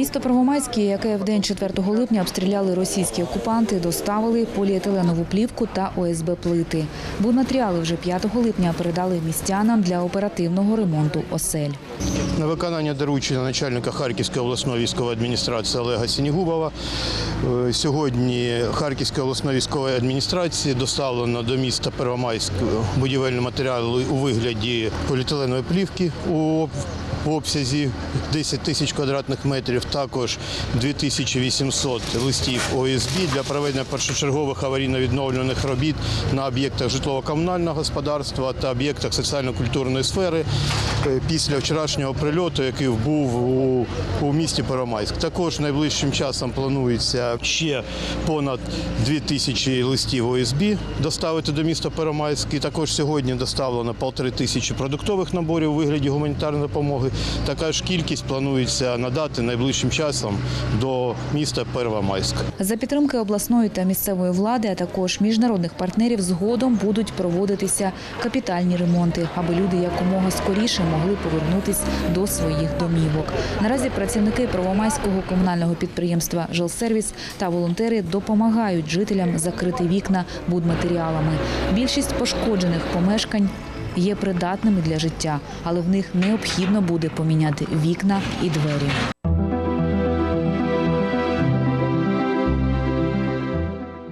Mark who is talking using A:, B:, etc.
A: місто Первомайське, яке в день 4 липня обстріляли російські окупанти, доставили поліетиленову плівку та ОСБ плити. Будматеріали вже 5 липня передали містянам для оперативного ремонту осель.
B: На виконання доручення начальника Харківської обласної військової адміністрації Олега Сінігубова е, сьогодні Харківської обласної військової адміністрації доставлено до міста Первомайськ будівельні матеріали у вигляді поліетиленової плівки у в обсязі 10 тисяч квадратних метрів, також 2800 листів ОСБ для проведення першочергових аварійно-відновлюваних робіт на об'єктах житлово-комунального господарства та об'єктах соціально-культурної сфери після вчорашнього прильоту, який був у, у місті Первомайськ. Також найближчим часом планується ще понад 2000 листів ОСБ доставити до міста Первомайськ. І також сьогодні доставлено полтори тисячі продуктових наборів у вигляді гуманітарної допомоги. Така ж кількість планується надати найближчим часом до міста Первомайськ.
A: За підтримки обласної та місцевої влади, а також міжнародних партнерів, згодом будуть проводитися капітальні ремонти, аби люди якомога скоріше могли повернутись до своїх домівок. Наразі працівники Первомайського комунального підприємства «Жилсервіс» та волонтери допомагають жителям закрити вікна будматеріалами. Більшість пошкоджених помешкань є придатними для життя, але в них необхідно буде поміняти вікна і двері.